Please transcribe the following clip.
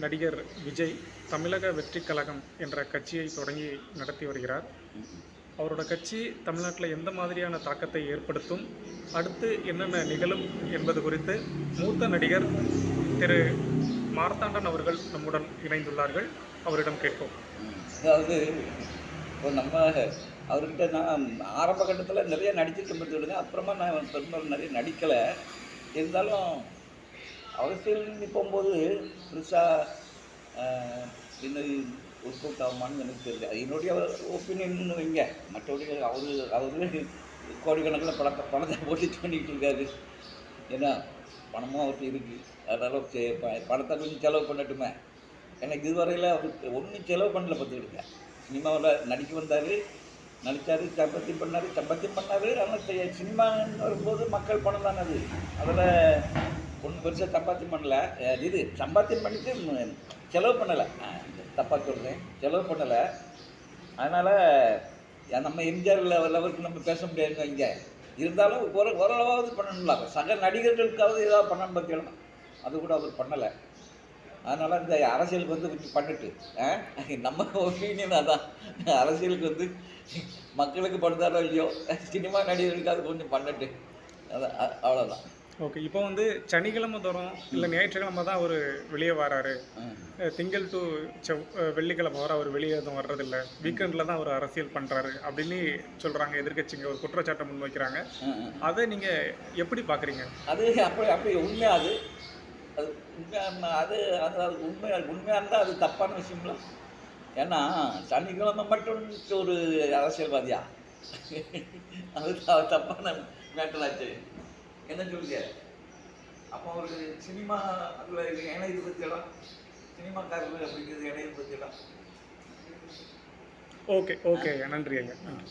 நடிகர் விஜய் தமிழக வெற்றிக் கழகம் என்ற கட்சியை தொடங்கி நடத்தி வருகிறார். அவரோட கட்சி தமிழ்நாட்டில் எந்த மாதிரியான தாக்கத்தை ஏற்படுத்தும் அடுத்து என்னென்ன நிகழும் என்பது குறித்து மூத்த நடிகர் திரு மார்த்தாண்டன் அவர்கள் நம்முடன் இணைந்துள்ளார்கள். அவரிடம் கேட்போம். அதாவது இப்போ நம்ம அவர்கிட்ட நான் ஆரம்ப கட்டத்தில் நிறைய நடிச்சிருக்கேன் பார்த்துக்கிடுங்க அப்புறமா நான் பெரும்பாலும் நிறைய நடிக்கலை. இருந்தாலும் அரசியல் போகும்போது பெருசாக என்ன ஒர்க் ஆகுமான்னு எனக்கு தெரியல. அது என்னுடைய ஒப்பீனியன் வைங்க. மற்றபடி அவர் அவரு கோடிக்கணக்கில் பணத்தை பணத்தை போட்டு பண்ணிக்கிட்டு இருக்காரு. ஏன்னா பணமும் அவர்கிட்ட இருக்குது அதனால் ப- பணத்தை கொஞ்சம் செலவு பண்ணட்டுமே. எனக்கு இதுவரையில் அவருக்கு ஒன்றும் செலவு பண்ணல பார்த்துக்கிடுங்க. சினிமாவில் நடிக்க வந்தார். நடித்தார் சம்பத்தி பண்ணார் சம்பத்தி பண்ணார். ஆனால் சினிமான்னு வரும்போது மக்கள் பணம் தானே அது. அதில் ஒன்றும் பெருசாக சம்பாத்தியம் பண்ணல. இது சம்பாத்தியம் பண்ணிட்டு செலவு பண்ணலை. தப்பாக சொல்கிறேன் செலவு பண்ணலை. அதனால் நம்ம எம்ஜிஆர் லெவலுக்கு நம்ம பேச முடியாது இங்கே இருந்தாலும் ஒரு ஓரளவாவது பண்ணணும்ல. சக நடிகர்களுக்காவது ஏதாவது பண்ணணும் பார்த்தீங்கன்னா அது கூட அவர் பண்ணலை. அதனால் இந்த அரசியலுக்கு வந்து கொஞ்சம் பண்ணிட்டு ஆ? நம்ம ஒப்பீனியன் அதான். அரசியலுக்கு வந்து மக்களுக்கு பண்ணுதாரோ இல்லையோ சினிமா நடிகர்களுக்காவது கொஞ்சம் பண்ணிட்டு அதான் அவ்வளோதான் ஓகே இப்போ வந்து சனிக்கிழமை தோறும் இல்லை ஞாயிற்றுக்கிழமை தான் அவர் வெளியே வராரு. திங்கள் டு செவ் வெள்ளிக்கிழமை வர அவர் வெளியே எதுவும் வர்றதில்ல. வீக்கெண்டில் தான் அவர் அரசியல் பண்ணுறாரு அப்படின்னு சொல்கிறாங்க எதிர்க்கட்சிங்க. ஒரு குற்றச்சாட்டை முன்வைக்கிறாங்க ம், ம். அதை நீங்கள் எப்படி பார்க்குறீங்க அது அப்படி அப்படி உண்மையா அது. அது உண்மையான அது அது அது உண்மையா உண்மையாக இருந்தால் அது தப்பான விஷயம்ல. ஏன்னா சனிக்கிழமை மட்டும் ஒரு அரசியல்வாதியா? அது தப்பான மேட்டராச்சு. என்ன சொல்லுங்க? அப்போ அவருக்கு சினிமா அதில் இணையது பற்றியெல்லாம் சினிமாக்காரர்கள் அப்படிங்கிறது இணையது பற்றியெல்லாம் ஓகே ஓகே ஐயா நன்றி ஐயா நன்றி.